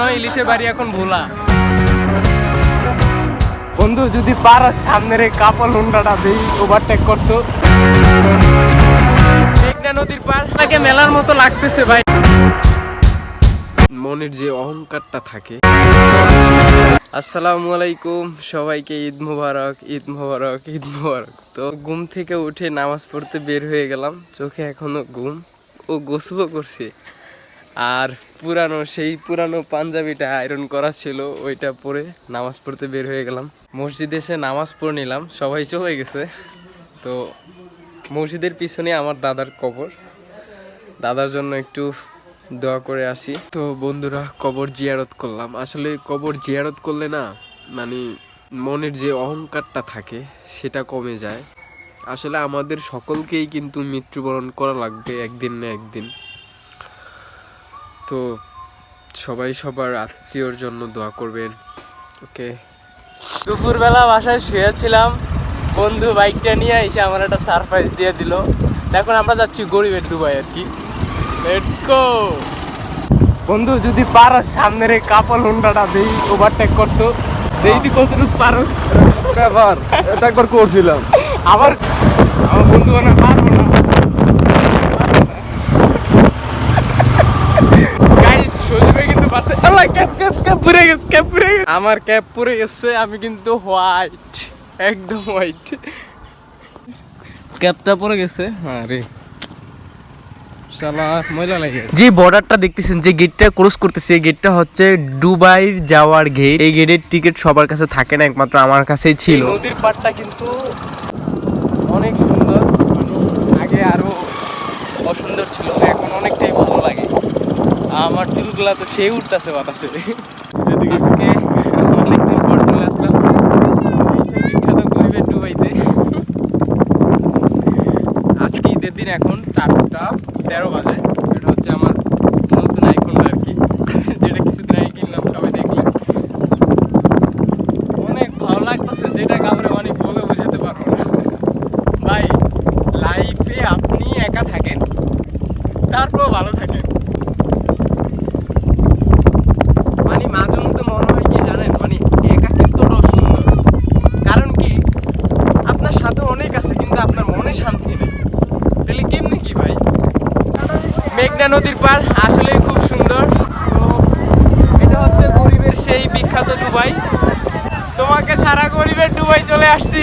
নয় ইলিশের বাড়ি এখন ভোলা। বন্ধু যদি পারা সামনের এই কাপল হুন্ডাটা দেই ওভারটেক করতো। মেঘনা নদীর পার। তাকে মেলার মতো লাগতেছে ভাই। মনের যে অহংকারটা থাকে। আসসালামু আলাইকুম সবাইকে ঈদ মুবারক ঈদ মোবারক ঈদ মোবারক। তো ঘুম থেকে উঠে নামাজ পড়তে বের হয়ে গেলাম চোখে এখনও ঘুম। ও গোসলও করছে। আর পুরানো, সেই পুরানো পাঞ্জাবিটা আয়রন করা ছিল, ওইটা পরে নামাজ পড়তে বের হয়ে গেলাম। মসজিদে এসে নামাজ পড়ে নিলাম, সবাই চলে গেছে। তো মসজিদের পিছনে আমার দাদার কবর। দাদার জন্য একটু দোয়া করে আসি। তো বন্ধুরা, কবর জিয়ারত করলাম। আসলে কবর জিয়ারত করলে না মানে মনের যে অহংকারটা থাকে, সেটা কমে যায়। আসলে আমাদের সকলকেই কিন্তু মৃত্যুবরণ করা লাগবে একদিন না একদিন। তো সবাই সবার আত্মীয়র জন্য দোয়া করবেন ওকে? দুপুরবেলা বাসায় শুয়েছিলাম বন্ধু বাইকটা নিয়ে এসে আমার একটা সারপ্রাইজ দিয়ে দিল। এখন আমরা যাচ্ছি গরিবের দুবাই আর কি। লেটস গো বন্ধু যদি পারো সামনের এই কাপল হুন্ডাটা দেই ওভারটেক করতো। দেই কতটুকু পারো। ব্যাপার এটা একবার করছিলাম। আবার আমার বন্ধু মানে পারব না গাইস সজীবে কিন্তু পারছে আল্লাহ ক্যাপ ক্যাপ ক্যাপ পুরে গেছে ক্যাপ পুরে গেছে আমার ক্যাপ পুরে গেছে আমি কিন্তু হোয়াইট একদম হোয়াইট ক্যাপটা পরে গেছে। হ্যাঁ রে। যে বর্ডারটা দেখতেছেন যে গেটটা ক্রস করতেছে এই গেটটা হচ্ছে দুবাইর যাওয়ার গেট এই গেটের টিকিট সবার কাছে থাকে না একমাত্র আমার কাছেই ছিল। নদীর পাড়টা কিন্তু অনেক সুন্দর আগে আরও অসুন্দর ছিল এখন অনেকটাই ভালো লাগে। আমার চুলগুলা তো সেই উঠতেছে বাতাসে। আজকে অনেকদিন পর চলে আসলাম সেই বিখ্যাত গরিবের ডুবাইতে আজকে ঈদের দিন এখন চারটা তেরো বাজে এটা হচ্ছে আমার নতুন আইফোন আর কি যেটা কিছুদিন আগে কিনলাম সবাই দেখলেন অনেক ভালো লাগতেছে যেটা কাউরে মানে বলে বোঝাতে পারব না ভাই লাইফে আপনি একা থাকেন তারপরেও ভালো থাকেন মানে মাঝে মধ্যে মনে হয় কি জানেন মানে একাকিত্বটাও সুন্দর কারণ কি আপনার সাথে অনেক আছে কিন্তু আপনার মনে শান্তি নেই তাহলে কেমনি কি ভাই মেঘনা নদীর পার আসলেই খুব সুন্দর। তো এটা হচ্ছে গরিবের সেই বিখ্যাত দুবাই তোমাকে সারা গরিবের ডুবাই চলে আসছি।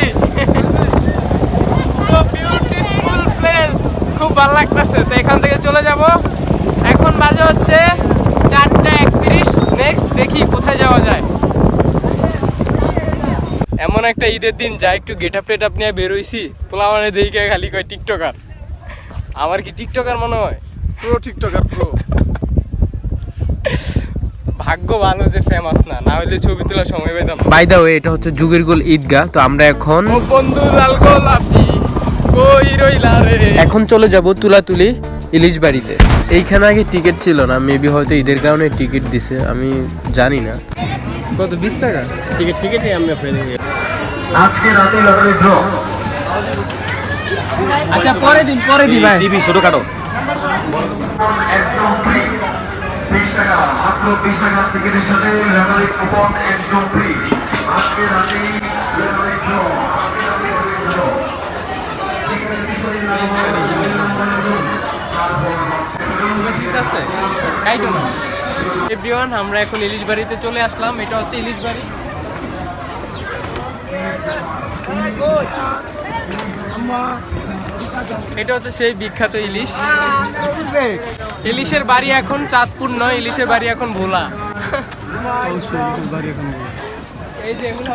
সো বিউটিফুল প্লেস খুব ভালো লাগতেছে। তো এখান থেকে চলে যাব। এখন বাজে হচ্ছে চারটা একত্রিশ। নেক্সট দেখি কোথায় যাওয়া যায়। এমন একটা ঈদের দিন, যা একটু গেট আপ টেট আপ নিয়ে বেরোইছি। পোলাওয়ানে দেখে খালি কয় টিকটকার। আমার কি টিকটকার মনে হয়? প্রো টিকটকার প্রো ভাগ্য ভালো যে ফেমাস না না হলে ছবি তোলার সময় পেতাম বাই দা ওয়ে এটা হচ্ছে যুগের গোল ঈদগাহ তো আমরা এখন ও বন্ধু লাল গোলাপি কই রইলা রে? এখন চলে যাব তুলাতুলি ইলিশ বাড়িতে। এইখানে আগে টিকিট ছিল না মেবি হয়তো ঈদের কারণে টিকিট দিছে আমি জানি না। কত বিশ টাকা? টিকিট টিকিটই আমি ফেলে আজকে রাতে লটারি ড্র আচ্ছা পরে দিন পরে দিন ভাই। টিভি ছোটখাটো। টাকা মাত্র বিশ টাকা টিকিটের সাথে কুপন একদম ফ্রি আজকে আমরা এখন ইলিশ বাড়িতে চলে আসলাম। এটা হচ্ছে ইলিশ বাড়ি। এটা হচ্ছে সেই বিখ্যাত ইলিশ। ইলিশের বাড়ি এখন চাঁদপুর নয় ইলিশের বাড়ি এখন ভোলা। এই যে এগুলো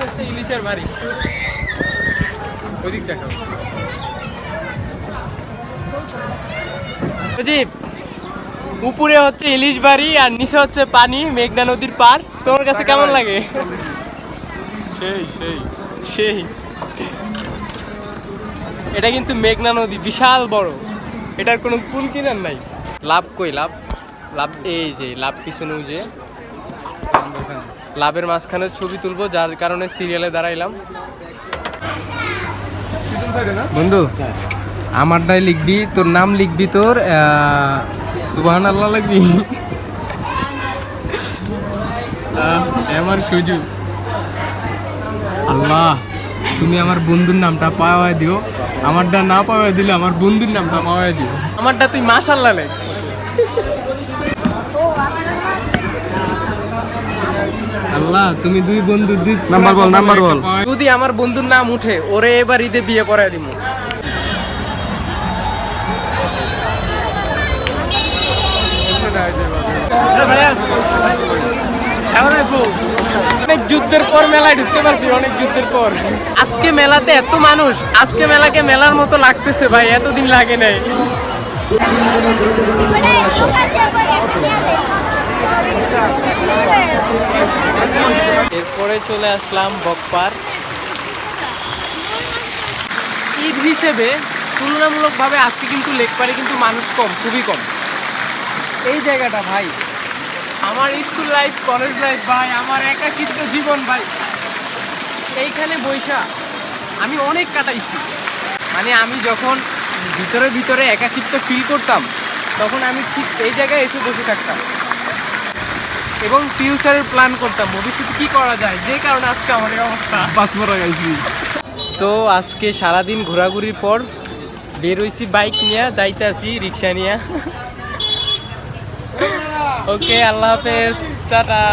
হচ্ছে ইলিশের বাড়ি। ওইদিক দেখাও। সজীব উপরে হচ্ছে ইলিশ বাড়ি আর নিচে হচ্ছে পানি মেঘনা নদীর পার তোমার কাছে কেমন লাগে? সেই সেই। সেই। এটা কিন্তু মেঘনা নদী, বিশাল বড়। এটার কোনো পুল কিনার নাই। লাভ কই? লাভ লাভ এই যে, লাভ পিছনে যে। লাভের মাঝখানে ছবি তুলবো, যার কারণে সিরিয়ালে দাঁড়াইলাম। বন্ধু, আমারটাই লিখবি, তোর নাম লিখবি তোর সুবাহান আল্লাহ লিখবি। আমার সুযোগ আল্লাহ, তুমি আমার বন্ধুর নামটা পাওয়া দিও। আমারটা না পাওয়া দিলে আমার বন্ধুর নামটা পাওয়া দিও আমারটা তুই মাশাল্লাহ লেখ। আল্লাহ তুমি দুই বন্ধু দুই নাম্বার বল, নাম্বার বল। যদি আমার বন্ধুর নাম উঠে ওরে এবার ঈদে বিয়ে করায় দিব অনেক যুদ্ধের পর মেলায় ঢুকতে পারছি অনেক যুদ্ধের পর। আজকে মেলাতে এত মানুষ আজকে মেলাকে মেলার মতো লাগতেছে ভাই এতদিন লাগে নাই। এরপরে চলে আসলাম বকপার। ঈদ হিসেবে তুলনামূলকভাবে আজকে কিন্তু লেকপারে কিন্তু মানুষ কম খুবই কম। এই জায়গাটা ভাই আমার স্কুল লাইফ কলেজ লাইফ ভাই আমার একাকিত্ব জীবন ভাই। এইখানে বৈশা আমি অনেক কাটাইছি। মানে আমি যখন ভিতরে ভিতরে একাকিত্ব ফিল করতাম তখন আমি ঠিক এই জায়গায় এসে বসে থাকতাম। এবং ফিউচারের প্ল্যান করতাম ভবিষ্যতে কি করা যায় যে কারণে আজকে আমার এই অবস্থা। পাঁচ মরা গাইছি তো আজকে সারাদিন ঘোরাঘুরির পর বের হইছি বাইক নিয়ে যাইতে আছি রিক্সা নিয়ে। ওকে আল্লাহ হাফেজ টাটা